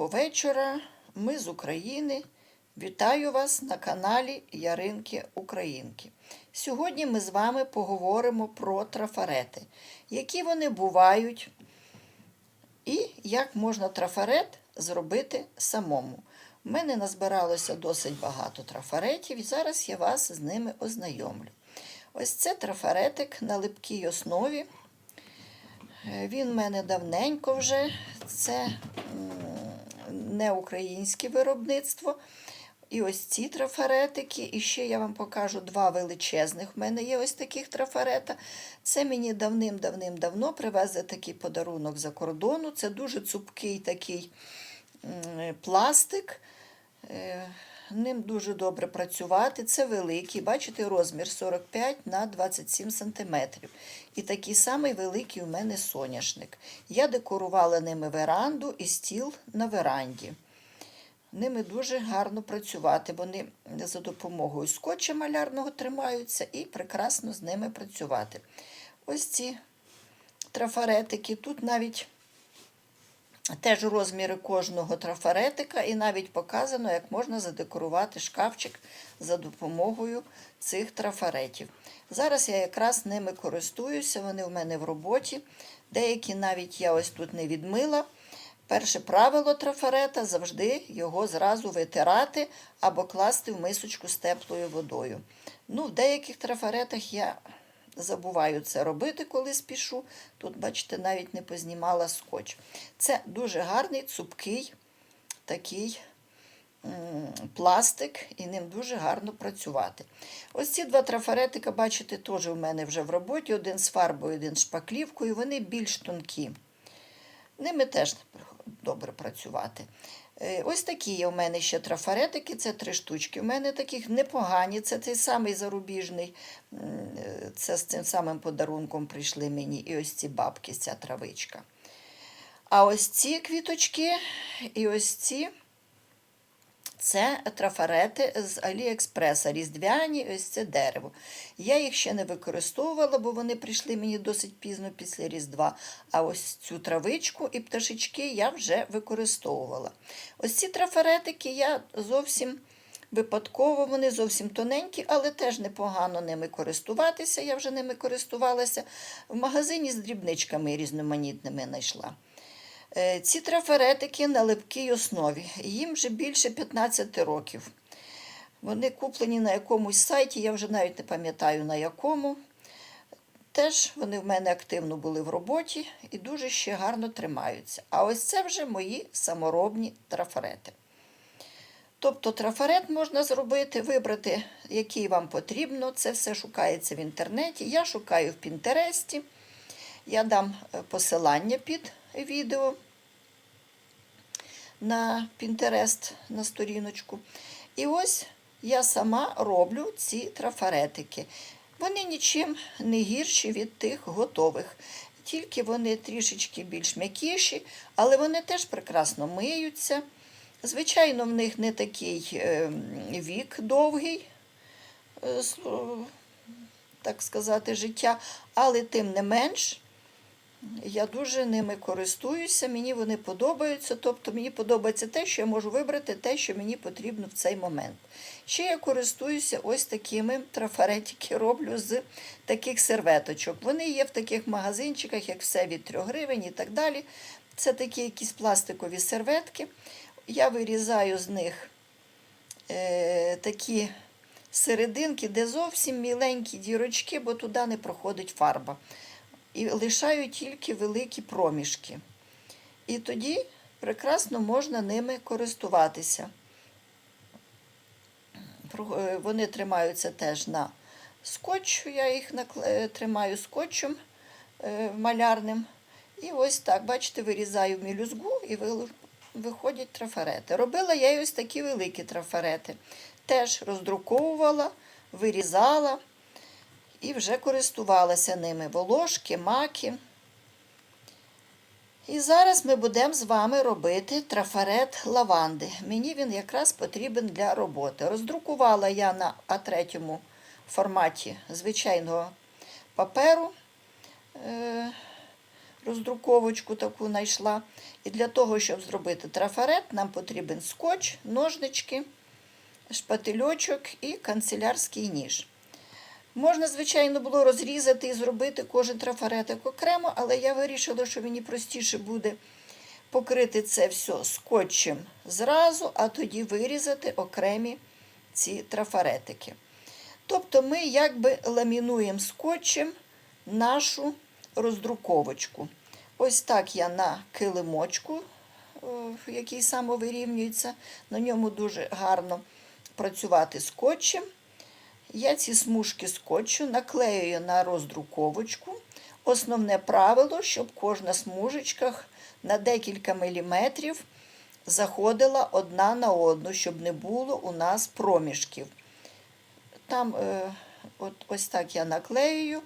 Доброго вечора. Ми з України. Вітаю вас на каналі Яринки Українки. Сьогодні ми з вами поговоримо про трафарети, які вони бувають і як можна трафарет зробити самому. У мене назбиралося досить багато трафаретів, і зараз я вас з ними ознайомлю. Ось це трафаретик на липкій основі. Е, Він в мене давненько вже. Це не українське виробництво. І ось ці трафаретики. І ще я вам покажу два величезних. В мене є ось таких трафарета. Це мені давним-давним-давно привезли такий подарунок за кордону. Це дуже цупкий такий пластик. Ним дуже добре працювати. Це великий, бачите, розмір 45 на 27 см. І такий самий великий у мене соняшник. Я декорувала ними веранду і стіл на веранді. Ними дуже гарно працювати. Вони за допомогою скотча малярного тримаються і прекрасно з ними працювати. Ось ці трафаретики. Тут навіть теж розміри кожного трафаретика, і навіть показано, як можна задекорувати шкафчик за допомогою цих трафаретів. Зараз я якраз ними користуюся, вони в мене в роботі. Деякі навіть я ось тут не відмила. Перше правило трафарета завжди його зразу витирати або класти в мисочку з теплою водою. Ну, В деяких трафаретах я забуваю це робити, коли спішу. Тут, бачите, навіть не познімала скотч. Це дуже гарний, цупкий такий пластик, і ним дуже гарно працювати. Ось ці два трафаретика, бачите, теж у мене вже в роботі. Один з фарбою, один з шпаклівкою. Вони більш тонкі. Ними теж добре працювати. Е, Ось такі є у мене ще трафаретики, це три штучки. У мене таких непогані, це той самий зарубіжний, е, це з цим самим подарунком прийшли мені. І ось ці бабки, ця травичка. А ось ці квіточки і ось ці це трафарети з Аліекспреса, різдвяні, ось це дерево. Я їх ще не використовувала, бо вони прийшли мені досить пізно після Різдва. А ось цю травичку і пташечки я вже використовувала. Ось ці трафаретики я зовсім випадково, вони зовсім тоненькі, але теж непогано ними користуватися. Я вже ними користувалася. В магазині з дрібничками різноманітними знайшла. Е, Ці трафаретики на липкій основі. Їм вже більше 15 років. Вони куплені на якомусь сайті, я вже навіть не пам'ятаю на якому. Теж вони в мене активно були в роботі і дуже ще гарно тримаються. А ось це вже мої саморобні трафарети. Тобто трафарет можна зробити, вибрати, який вам потрібно. Це все шукається в інтернеті. Я шукаю в Пінтересті. Я дам е, посилання під відео на Pinterest на сторіночку. І ось я сама роблю ці трафаретики. Вони нічим не гірші від тих готових. Тільки вони трішечки більш м'якіші, але вони теж прекрасно миються. Звичайно, в них не такий е, вік довгий, е, так сказати, життя, але тим не менш. Я дуже ними користуюся, мені вони подобаються. Тобто мені подобається те, що я можу вибрати те, що мені потрібно в цей момент. Ще я користуюся ось такими трафаретики, роблю з таких серветочок. Вони є в таких магазинчиках, як все від 3 гривень і так далі. Це такі якісь пластикові серветки. Я вирізаю з них е, такі серединки, де зовсім міленькі дірочки, бо туди не проходить фарба і лишаю тільки великі проміжки. І тоді прекрасно можна ними користуватися. Е, Вони тримаються теж на скотчу, я їх е, тримаю скотчем е, малярним. І ось так, бачите, вирізаю мілюзгу і виходять трафарети. Робила я ось такі великі трафарети. Теж роздруковувала, вирізала і вже користувалася ними волошки, маки. І зараз ми будемо з вами робити трафарет лаванди. Мені він якраз потрібен для роботи. Роздрукувала я на А3 форматі звичайного паперу. Е, роздруковочку таку знайшла. І для того, щоб зробити трафарет, нам потрібен скотч, ножнички, шпательочок і канцелярський ніж. Можна, звичайно, було розрізати і зробити кожен трафаретик окремо, але я вирішила, що мені простіше буде покрити це все скотчем зразу, а тоді вирізати окремі ці трафаретики. Тобто ми якби ламінуємо скотчем нашу роздруковочку. Ось так я на килимочку, е, який самовирівнюється, на ньому дуже гарно працювати скотчем. Я ці смужки скотчу наклеюю на роздруковочку. Основне правило, щоб кожна смужечка на декілька міліметрів заходила одна на одну, щоб не було у нас проміжків. Там е, от, ось так я наклеюю,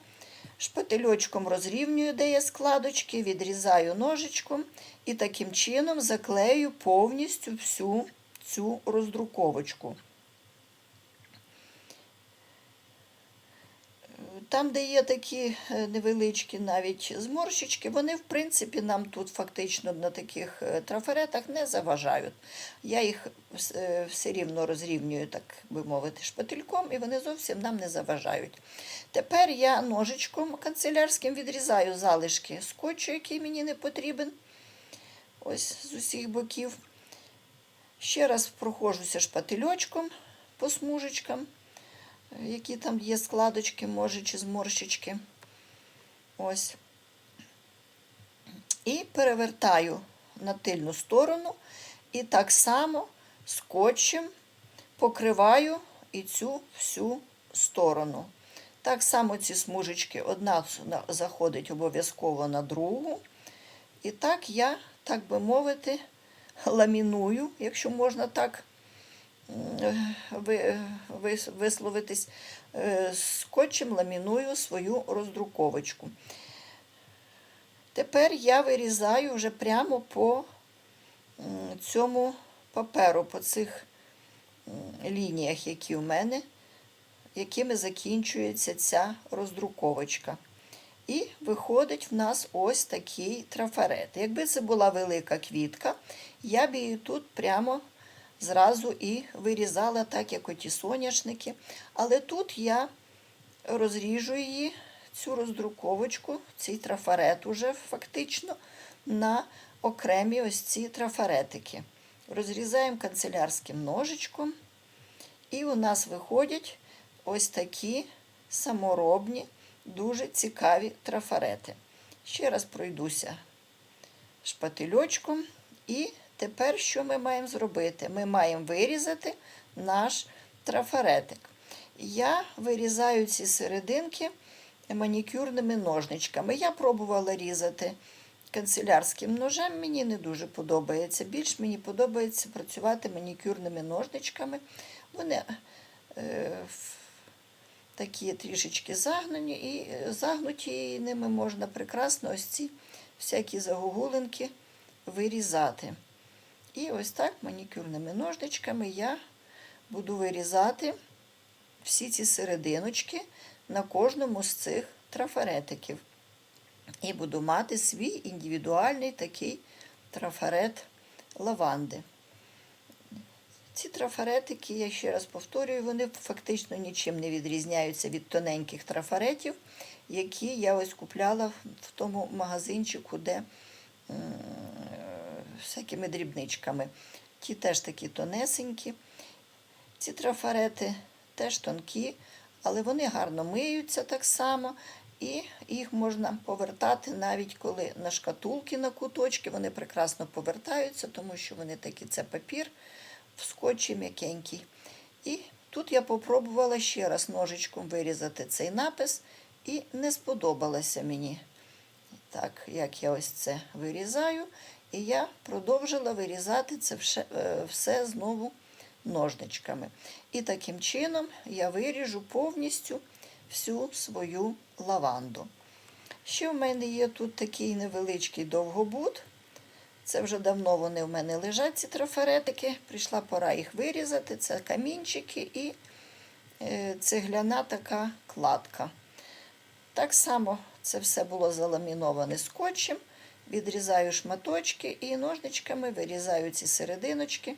шпательочком розрівнюю, де є складочки, відрізаю ножичком і таким чином заклею повністю всю цю роздруковочку. Там, де є такі е, невеличкі навіть зморщички, вони, в принципі, нам тут фактично на таких е, трафаретах не заважають. Я їх е, все рівно розрівнюю, так би мовити, шпательком, і вони зовсім нам не заважають. Тепер я ножичком канцелярським відрізаю залишки скотчу, який мені не потрібен. Ось з усіх боків. Ще раз проходжуся шпательочком по смужечкам які там є складочки, може, чи зморщички. Ось. І перевертаю на тильну сторону, і так само скотчем покриваю і цю всю сторону. Так само ці смужечки одна заходить обов'язково на другу. І так я, так би мовити, ламіную, якщо можна так висловитись, е, скотчем ламіную свою роздруковочку. Тепер я вирізаю вже прямо по цьому паперу, по цих лініях, які в мене, якими закінчується ця роздруковочка. І виходить в нас ось такий трафарет. Якби це була велика квітка, я б її тут прямо зразу і вирізала, так як оті соняшники. Але тут я розріжу її, цю роздруковочку, цей трафарет уже фактично на окремі ось ці трафаретики. Розрізаємо канцелярським ножичком, і у нас виходять ось такі саморобні, дуже цікаві трафарети. Ще раз пройдуся шпательочком і Тепер що ми маємо зробити? Ми маємо вирізати наш трафаретик. Я вирізаю ці серединки манікюрними ножничками. Я пробувала різати канцелярським ножем, мені не дуже подобається. Більш мені подобається працювати манікюрними ножничками. Вони е, такі трішечки загнуті, і загнуті, і ними можна прекрасно ось ці всякі загогулинки вирізати. І ось так манікюрними ножничками я буду вирізати всі ці серединочки на кожному з цих трафаретиків. І буду мати свій індивідуальний такий трафарет лаванди. Ці трафаретики, я ще раз повторюю, вони фактично нічим не відрізняються від тоненьких трафаретів, які я ось купляла в тому магазинчику, де всякими дрібничками. Ті теж такі тонесенькі. Ці трафарети теж тонкі, але вони гарно миються так само. І їх можна повертати навіть коли на шкатулки на куточки, вони прекрасно повертаються, тому що вони такі це папір в скотчі м'якенький. І тут я попробувала ще раз ножичком вирізати цей напис, і не сподобалося мені. Так, як я ось це вирізаю. І я продовжила вирізати це е, все знову ножничками. І таким чином я виріжу повністю всю свою лаванду. Ще в мене є тут такий невеличкий довгобут. Це вже давно вони в мене лежать, ці трафаретики. Прийшла пора їх вирізати. Це камінчики і е, цегляна така кладка. Так само це все було заламіноване скотчем. Відрізаю шматочки і ножничками вирізаю ці серединочки,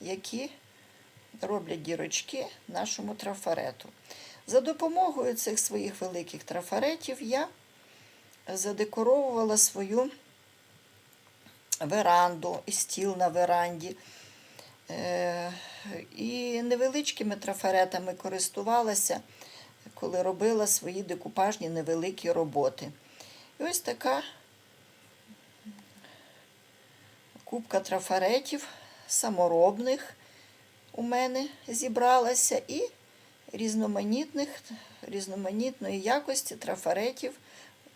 які роблять дірочки нашому трафарету. За допомогою цих своїх великих трафаретів я задекоровувала свою веранду і стіл на веранді. Е, І невеличкими трафаретами користувалася, коли робила свої декупажні невеликі роботи. І ось така кубка трафаретів саморобних у мене зібралася і різноманітних, різноманітної якості трафаретів,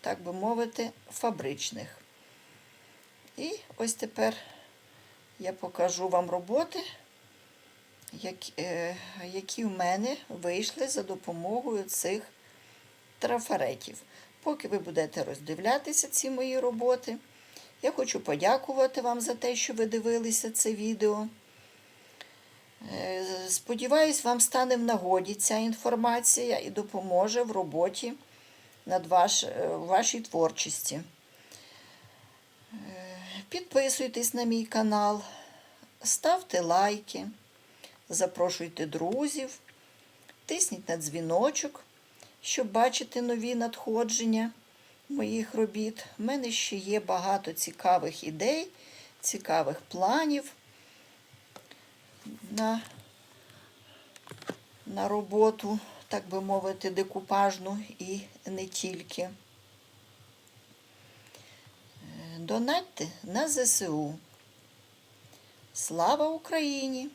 так би мовити, фабричних. І ось тепер я покажу вам роботи, е, які в мене вийшли за допомогою цих трафаретів. Поки ви будете роздивлятися ці мої роботи, я хочу подякувати вам за те, що ви дивилися це відео. Е, Сподіваюсь, вам стане в нагоді ця інформація і допоможе в роботі над ваш, е, вашій творчості. Е, Підписуйтесь на мій канал, ставте лайки, запрошуйте друзів, тисніть на дзвіночок, щоб бачити нові надходження моїх робіт. У мене ще є багато цікавих ідей, цікавих планів на, на роботу, так би мовити, декупажну і не тільки. Е, Донатьте на ЗСУ. Слава Україні!